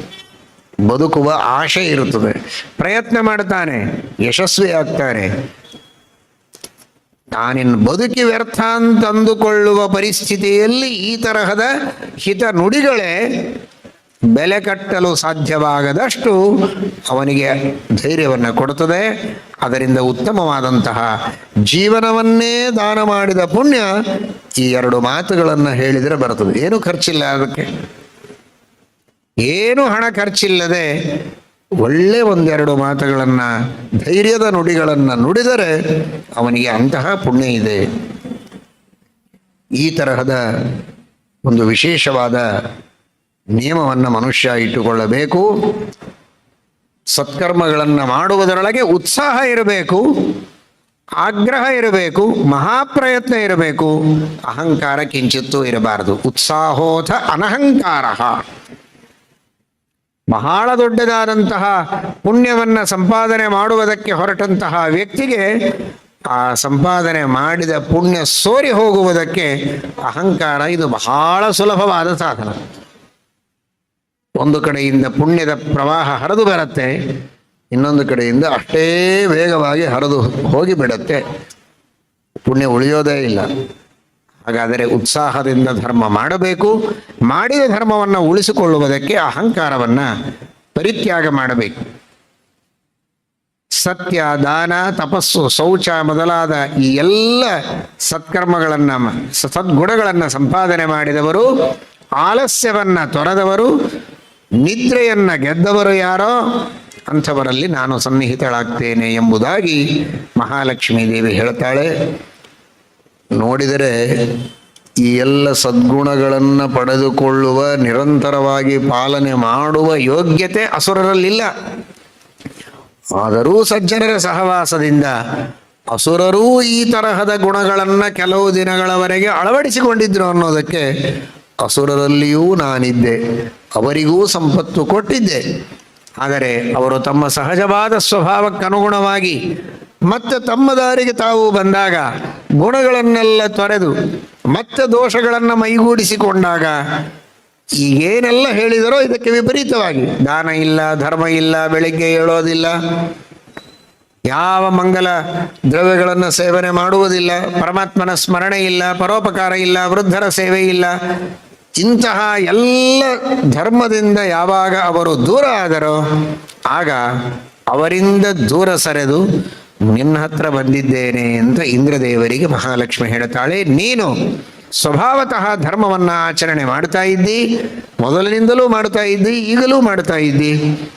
ಬದುಕುವ ಆಶೆ ಇರುತ್ತದೆ. ಪ್ರಯತ್ನ ಮಾಡ್ತಾನೆ ಯಶಸ್ವಿ ಆಗ್ತಾನೆ. ತಾನಿನ್ ಬದುಕಿ ವ್ಯರ್ಥ ಅಂತಂದುಕೊಳ್ಳುವ ಪರಿಸ್ಥಿತಿಯಲ್ಲಿ ಈ ತರಹದ ಹಿತ ನುಡಿಗಳೇ ಬೆಲೆ ಕಟ್ಟಲು ಸಾಧ್ಯವಾಗದಷ್ಟು ಅವನಿಗೆ ಧೈರ್ಯವನ್ನು ಕೊಡುತ್ತದೆ. ಅದರಿಂದ ಉತ್ತಮವಾದಂತಹ ಜೀವನವನ್ನೇ ದಾನ ಮಾಡಿದ ಪುಣ್ಯ ಈ ಎರಡು ಮಾತುಗಳನ್ನು ಹೇಳಿದರೆ ಬರುತ್ತದೆ ಏನು ಖರ್ಚಿಲ್ಲ ಅದಕ್ಕೆ. ಏನು ಹಣ ಖರ್ಚಿಲ್ಲದೆ ಒಳ್ಳೆ ಒಂದೆರಡು ಮಾತುಗಳನ್ನ, ಧೈರ್ಯದ ನುಡಿಗಳನ್ನು ನುಡಿದರೆ ಅವನಿಗೆ ಅಂತಹ ಪುಣ್ಯ ಇದೆ. ಈ ತರಹದ ಒಂದು ವಿಶೇಷವಾದ ನಿಯಮವನ್ನು ಮನುಷ್ಯ ಇಟ್ಟುಕೊಳ್ಳಬೇಕು. ಸತ್ಕರ್ಮಗಳನ್ನು ಮಾಡುವುದರೊಳಗೆ ಉತ್ಸಾಹ ಇರಬೇಕು. ಆಗ್ರಹ ಇರಬೇಕು. ಮಹಾಪ್ರಯತ್ನ ಇರಬೇಕು. ಅಹಂಕಾರ ಕಿಂಚಿತ್ತೂ ಇರಬಾರದು. ಉತ್ಸಾಹೋಥ ಅನಹಂಕಾರ. ಬಹಳ ದೊಡ್ಡದಾದಂತಹ ಪುಣ್ಯವನ್ನ ಸಂಪಾದನೆ ಮಾಡುವುದಕ್ಕೆ ಹೊರಟಂತಹ ವ್ಯಕ್ತಿಗೆ ಆ ಸಂಪಾದನೆ ಮಾಡಿದ ಪುಣ್ಯ ಸೋರಿ ಹೋಗುವುದಕ್ಕೆ ಅಹಂಕಾರ ಇದು ಬಹಳ ಸುಲಭವಾದ ಸಾಧನ. ಒಂದು ಕಡೆಯಿಂದ ಪುಣ್ಯದ ಪ್ರವಾಹ ಹರಿದು ಬರುತ್ತೆ, ಇನ್ನೊಂದು ಕಡೆಯಿಂದ ಅಷ್ಟೇ ವೇಗವಾಗಿ ಹರಿದು ಹೋಗಿಬಿಡತ್ತೆ. ಪುಣ್ಯ ಉಳಿಯೋದೇ ಇಲ್ಲ. ಹಾಗಾದರೆ ಉತ್ಸಾಹದಿಂದ ಧರ್ಮ ಮಾಡಬೇಕು. ಮಾಡಿದ ಧರ್ಮವನ್ನು ಉಳಿಸಿಕೊಳ್ಳುವುದಕ್ಕೆ ಅಹಂಕಾರವನ್ನು ಪರಿತ್ಯಾಗ ಮಾಡಬೇಕು. ಸತ್ಯ, ದಾನ, ತಪಸ್ಸು, ಶೌಚ ಮೊದಲಾದ ಈ ಎಲ್ಲ ಸತ್ಕರ್ಮಗಳನ್ನು ಸದ್ಗುಣಗಳನ್ನು ಸಂಪಾದನೆ ಮಾಡಿದವರು, ಆಲಸ್ಯವನ್ನ ತೊರೆದವರು ನಿದ್ರೆಯನ್ನ ಗೆದ್ದವರು ಯಾರೋ ಅಂಥವರಲ್ಲಿ ನಾನು ಸನ್ನಿಹಿತಳಾಗ್ತೇನೆ ಎಂಬುದಾಗಿ ಮಹಾಲಕ್ಷ್ಮೀ ದೇವಿ ಹೇಳ್ತಾಳೆ. ನೋಡಿದರೆ ಈ ಎಲ್ಲ ಸದ್ಗುಣಗಳನ್ನು ಪಡೆದುಕೊಳ್ಳುವ, ನಿರಂತರವಾಗಿ ಪಾಲನೆ ಮಾಡುವ ಯೋಗ್ಯತೆ ಅಸುರರಲ್ಲಿಲ್ಲ. ಆದರೂ ಸಜ್ಜನರ ಸಹವಾಸದಿಂದ ಅಸುರರೂ ಈ ತರಹದ ಗುಣಗಳನ್ನು ಕೆಲವು ದಿನಗಳವರೆಗೆ ಅಳವಡಿಸಿಕೊಂಡಿದ್ರು ಅನ್ನೋದಕ್ಕೆ ಅಸುರರಲ್ಲಿಯೂ ನಾನಿದ್ದೆ. ಅವರಿಗೂ ಸಂಪತ್ತು ಕೊಟ್ಟಿದ್ದೆ. ಆದರೆ ಅವರು ತಮ್ಮ ಸಹಜವಾದ ಸ್ವಭಾವಕ್ಕನುಗುಣವಾಗಿ ಮತ್ತೆ ತಮ್ಮ ದಾರಿಗೆ ತಾವು ಬಂದಾಗ ಗುಣಗಳನ್ನೆಲ್ಲ ತೊರೆದು ಮತ್ತೆ ದೋಷಗಳನ್ನು ಮೈಗೂಡಿಸಿಕೊಂಡಾಗ ಈಗೇನೆಲ್ಲ ಹೇಳಿದರೋ ಇದಕ್ಕೆ ವಿಪರೀತವಾಗಿ ದಾನ ಇಲ್ಲ, ಧರ್ಮ ಇಲ್ಲ, ಬೆಳಿಗ್ಗೆ ಹೇಳೋದಿಲ್ಲ ಯಾವ ಮಂಗಲ ದ್ರವ್ಯಗಳನ್ನು ಸೇವನೆ ಮಾಡುವುದಿಲ್ಲ, ಪರಮಾತ್ಮನ ಸ್ಮರಣೆ ಇಲ್ಲ, ಪರೋಪಕಾರ ಇಲ್ಲ, ವೃದ್ಧರ ಸೇವೆ ಇಲ್ಲ, ಇಂತಹ ಎಲ್ಲ ಧರ್ಮದಿಂದ ಯಾವಾಗ ಅವರು ದೂರ ಆದರೋ ಆಗ ಅವರಿಂದ ದೂರ ಸರೆದು ನಿನ್ನ ಹತ್ರ ಬಂದಿದ್ದೇನೆ ಅಂತ ಇಂದ್ರದೇವರಿಗೆ ಮಹಾಲಕ್ಷ್ಮಿ ಹೇಳುತ್ತಾಳೆ ನೀನು ಸ್ವಭಾವತಃ ಧರ್ಮವನ್ನ ಆಚರಣೆ ಮಾಡ್ತಾ ಇದ್ದಿ, ಮೊದಲಿನಿಂದಲೂ ಮಾಡ್ತಾ ಇದ್ದಿ, ಈಗಲೂ ಮಾಡ್ತಾ ಇದ್ದಿ.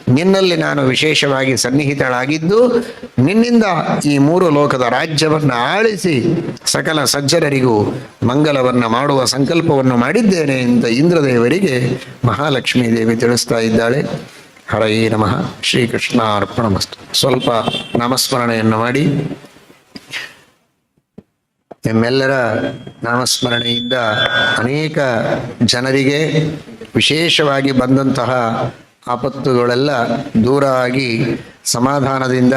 ನಿನ್ನಲ್ಲಿ ನಾನು ವಿಶೇಷವಾಗಿ ಸನ್ನಿಹಿತಳಾಗಿದ್ದು, ನಿನ್ನಿಂದ ಈ ಮೂರು ಲೋಕದ ರಾಜ್ಯವನ್ನು ಆಳಿಸಿ ಸಕಲ ಸಜ್ಜನರಿಗೂ ಮಂಗಲವನ್ನು ಮಾಡುವ ಸಂಕಲ್ಪವನ್ನು ಮಾಡಿದ್ದೇನೆ ಅಂತ ಇಂದ್ರದೇವರಿಗೆ ಮಹಾಲಕ್ಷ್ಮೀ ದೇವಿ ತಿಳಿಸ್ತಾ ಇದ್ದಾಳೆ. ಹರೇ ನಮಃ. ಶ್ರೀಕೃಷ್ಣ ಅರ್ಪಣ ಸ್ವಲ್ಪ ನಾಮಸ್ಮರಣೆಯನ್ನು ಮಾಡಿ. ನಿಮ್ಮೆಲ್ಲರ ನಾಮಸ್ಮರಣೆಯಿಂದ ಅನೇಕ ಜನರಿಗೆ ವಿಶೇಷವಾಗಿ ಬಂದಂತಹ ಆಪತ್ತುಗಳೆಲ್ಲ ದೂರ ಆಗಿ ಸಮಾಧಾನದಿಂದ,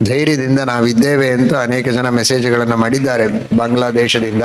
ಧೈರ್ಯದಿಂದ ನಾವಿದ್ದೇವೆ ಅಂತ ಅನೇಕ ಜನ ಮೆಸೇಜ್ಗಳನ್ನು ಮಾಡಿದ್ದಾರೆ ಬಾಂಗ್ಲಾದೇಶದಿಂದ.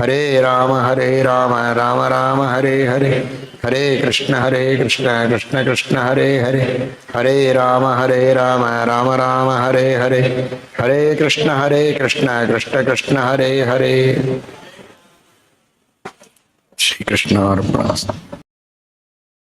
हरे राम हरे राम राम राम, हरे हरे। हरे कृष्ण हरे कृष्ण कृष्ण कृष्ण, हरे हरे। हरे राम हरे राम राम राम, हरे हरे। हरे कृष्ण हरे कृष्ण कृष्ण कृष्ण, हरे हरे। श्री कृष्ण और